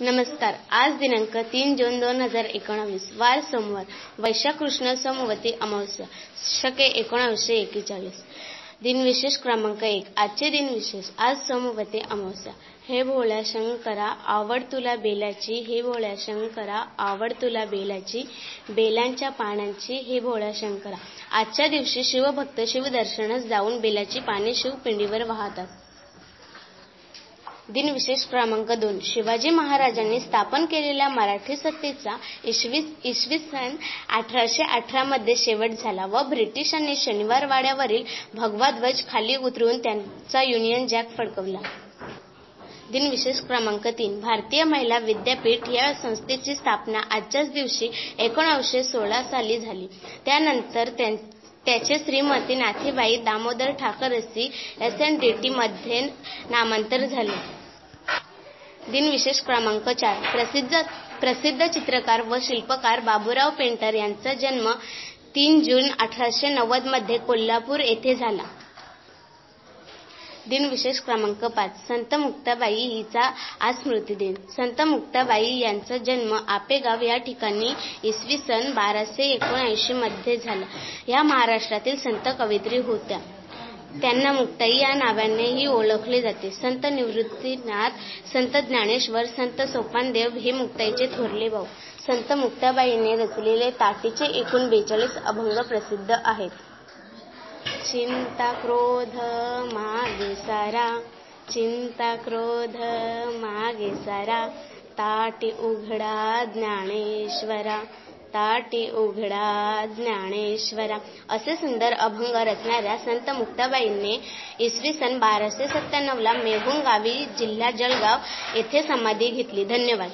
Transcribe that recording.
नमस्कार. आज दिनांक तीन जून दोन हजार एकोणावीस. वार सोमवार. वैशाख कृष्ण सोमवती अमावस्या. शके एकोणावीसशे एकेचाळीस. दिनविशेष क्रमांक एक. आजचे दिनविशेष आज सोमवती अमावस्या. हे भोळ्या शंकरा आवड तुला बेलाची. हे भोळ्या शंकरा आवड तुला बेलाची. बेलांच्या पानांची. हे भोळ्या शंकरा. आजच्या दिवशी शिवभक्त शिवदर्शनास जाऊन बेलाची पाने शिवपिंडीवर वाहतात. दिनविशेष क्रमांक दोन. शिवाजी महाराजांनी स्थापन केलेल्या मराठी सत्तेचा इसवी इसवी सन अठराशे अठरा मध्ये शेवट झाला व ब्रिटिशांनी शनिवार वाड्यावरील भगवा ध्वज खाली उतरवून त्यांचा युनियन जॅक फडकवला. दिनविशेष क्रमांक तीन. भारतीय महिला विद्यापीठ या संस्थेची स्थापना आजच्याच दिवशी एकोणीसशे सोळा साली झाली. त्यानंतर त्याचे Shrimati Nathibai Damodar Thackersey S N D T मध्ये नामांतर झाले. दिनविशेष क्रमांक चार. प्रसिद्ध प्रसिद्ध चित्रकार व शिल्पकार बाबूराव पेंटर यांचा जन्म तीन जून अठराशे नव्वदमध्ये कोल्हापूर येथे झाला. दिनविशेष क्रमांक पाच. संत मुक्ताबाई हिचा आज स्मृतिदिन संत मुक्ताबाई यांचा जन्म आपेगाव या ठिकाणी इसवी सन बाराशे एकोणऐंशी मध्ये झाला. या महाराष्ट्रातील संत कवयित्री होत्या. त्यांना मुक्ताई या नावानेही ओळखले जाते. संत निवृत्तीनाथ संत ज्ञानेश्वर संत सोपानदेव हे मुक्ताईचे थोरले भाऊ. संत मुक्ताबाईने रचलेले ताटीचे एकूण बेचाळीस अभंग प्रसिद्ध आहेत. चिंता क्रोध मागे सारा चिंता क्रोध मागे सारा ताटी उघडा ज्ञानेश्वरा. ताटी उघडा ज्ञानेश्वरा. असे सुंदर अभंग रचणाऱ्या संत मुक्ताबाईंनी इसवी सन बाराशे सत्त्याण्णव ला मेहुण गावी जिल्हा जळगाव येथे समाधी घेतली. धन्यवाद.